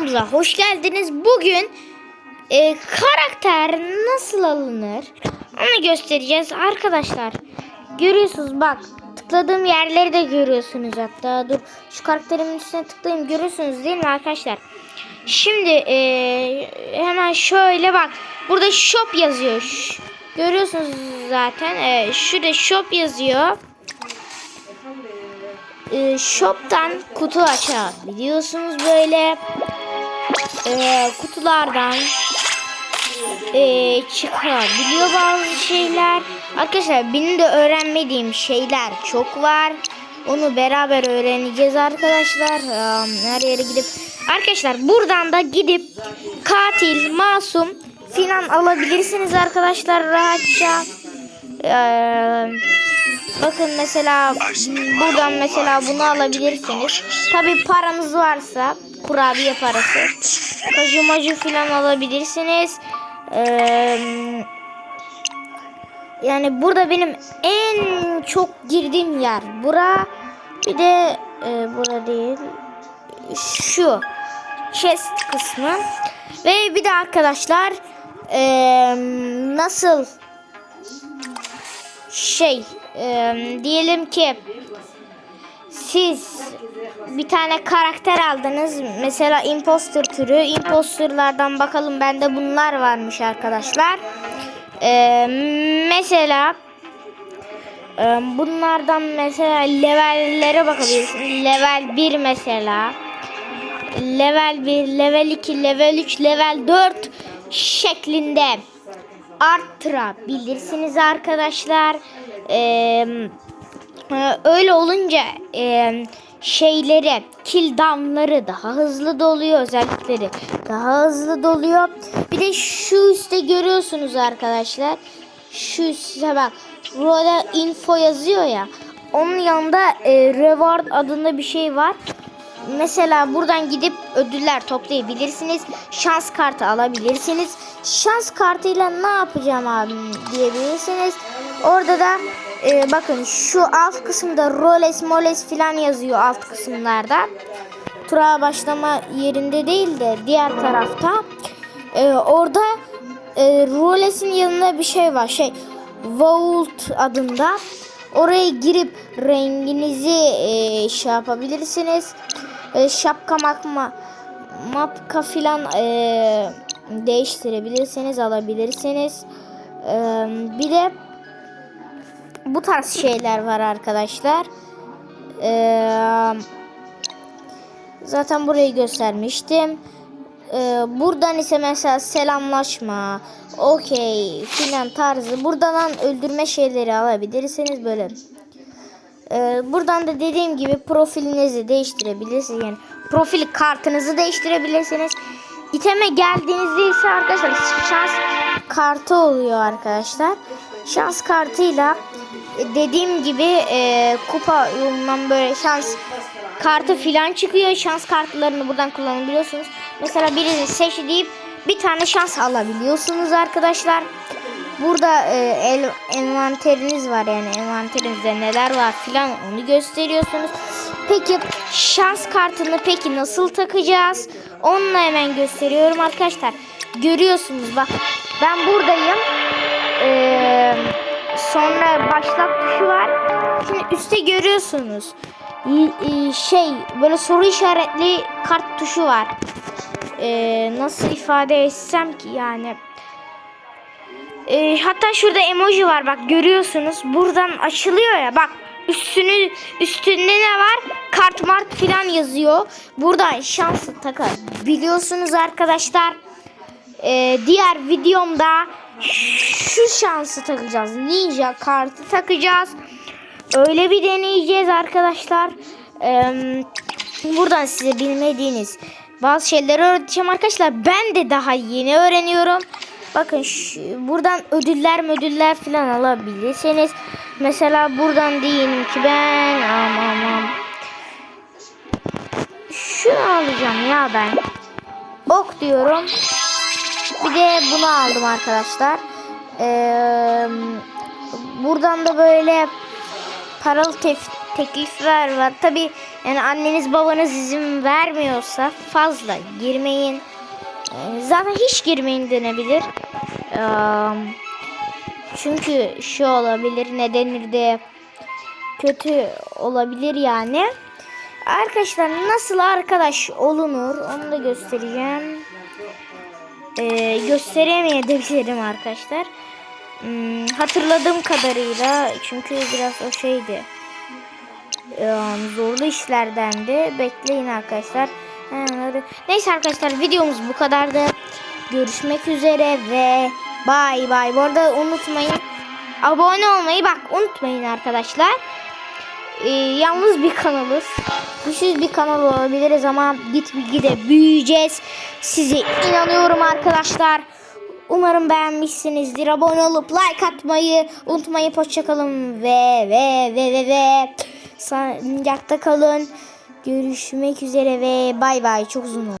kanalımıza hoş geldiniz. Bugün e, karakter nasıl alınır onu göstereceğiz arkadaşlar. Görüyorsunuz bak tıkladığım yerleri de görüyorsunuz hatta. Dur şu karakterimin üstüne tıklayayım görüyorsunuz değil mi arkadaşlar? Şimdi e, hemen şöyle bak burada shop yazıyor. Ş- görüyorsunuz zaten. E, şurada shop yazıyor e, shop'tan kutu açabiliyorsunuz böyle e, kutulardan e, çıkabiliyor bazı şeyler. Arkadaşlar benim de öğrenmediğim şeyler çok var. Onu beraber öğreneceğiz arkadaşlar. Ee, her yere gidip. Arkadaşlar buradan da gidip katil masum filan alabilirsiniz arkadaşlar rahatça. Ee, Bakın mesela buradan mesela bunu alabilirsiniz. Tabi paranız varsa kurabiye parası. Kaju maju falan alabilirsiniz. Ee, yani burada benim en çok girdiğim yer bura. Bir de e, bura değil. Şu chest kısmı. Ve bir de arkadaşlar e, nasıl şey e, diyelim ki siz bir tane karakter aldınız. Mesela imposter türü. İmposterlardan bakalım. Bende bunlar varmış arkadaşlar. E, mesela e, bunlardan mesela levellere bakabilirsiniz level 1 mesela. Level 1 level 2 level 3 level 4 şeklinde arttırabilirsiniz arkadaşlar. Ee, öyle olunca e, şeyleri, kill down'ları daha hızlı doluyor özellikleri daha hızlı doluyor. Bir de şu üstte görüyorsunuz arkadaşlar. Şu üstte bak. Burada info yazıyor ya. Onun yanında e, reward adında bir şey var. Mesela buradan gidip ödüller toplayabilirsiniz. Şans kartı alabilirsiniz. Şans kartıyla ne yapacağım abi diyebilirsiniz. Orada da e, bakın şu alt kısımda roles moles filan yazıyor alt kısımlarda. Tura başlama yerinde değil de diğer tarafta. E, orada e, roles'in yanında bir şey var. Şey Vault adında. Oraya girip renginizi e, şey yapabilirsiniz. E, şapka makma mapka filan e, değiştirebilirsiniz alabilirsiniz. E, bir de bu tarz şeyler var arkadaşlar. E, zaten burayı göstermiştim. E, buradan ise mesela selamlaşma, okey filan tarzı buradan öldürme şeyleri alabilirsiniz böyle. Ee, buradan da dediğim gibi profilinizi değiştirebilirsiniz. Yani profil kartınızı değiştirebilirsiniz. İteme geldiğinizde ise arkadaşlar şans kartı oluyor arkadaşlar. Şans kartıyla dediğim gibi e, kupa yolundan böyle şans kartı filan çıkıyor. Şans kartlarını buradan kullanabiliyorsunuz. Mesela birini seç deyip bir tane şans alabiliyorsunuz arkadaşlar. Burada e, el, envanteriniz var yani envanterinizde neler var filan onu gösteriyorsunuz. Peki şans kartını peki nasıl takacağız? Onu da hemen gösteriyorum arkadaşlar. Görüyorsunuz bak ben buradayım. Ee, sonra başlat tuşu var. Şimdi üstte görüyorsunuz. Y- Şey böyle soru işaretli kart tuşu var. Ee, nasıl ifade etsem ki yani. Ee, hatta şurada emoji var bak görüyorsunuz. Buradan açılıyor ya bak üstünü üstünde ne var? Kart mart filan yazıyor. Buradan şansı takar. Biliyorsunuz arkadaşlar. Ee, diğer videomda şu şansı takacağız. Ninja kartı takacağız. Öyle bir deneyeceğiz arkadaşlar. Ee, buradan size bilmediğiniz bazı şeyleri öğreteceğim arkadaşlar. Ben de daha yeni öğreniyorum. Bakın şu, buradan ödüller ödüller falan alabilirsiniz. Mesela buradan diyelim ki ben aman aman şunu alacağım ya ben. Ok diyorum. Bir de bunu aldım arkadaşlar. Ee, buradan da böyle paralı tef- teklifler var. Tabi Yani anneniz babanız izin vermiyorsa fazla girmeyin. Ee, zaten hiç girmeyin denebilir. Ee, çünkü şu olabilir ne denir de kötü olabilir yani. Arkadaşlar nasıl arkadaş olunur onu da göstereceğim. Ee, gösteremeyebilirim arkadaşlar. Hmm, hatırladığım kadarıyla çünkü biraz o şeydi. Ee, zorlu işlerdendi. Bekleyin arkadaşlar. Neyse arkadaşlar videomuz bu kadardı. Görüşmek üzere ve bay bay. Bu arada unutmayın abone olmayı bak unutmayın arkadaşlar. Ee, yalnız bir kanalız. Güçsüz bir kanal olabiliriz ama git gide büyüyeceğiz. Size inanıyorum arkadaşlar. Umarım beğenmişsinizdir. Abone olup like atmayı unutmayın. Hoşçakalın ve ve ve ve ve sağlıcakla kalın. Görüşmek üzere ve bay bay. Çok uzun oldu.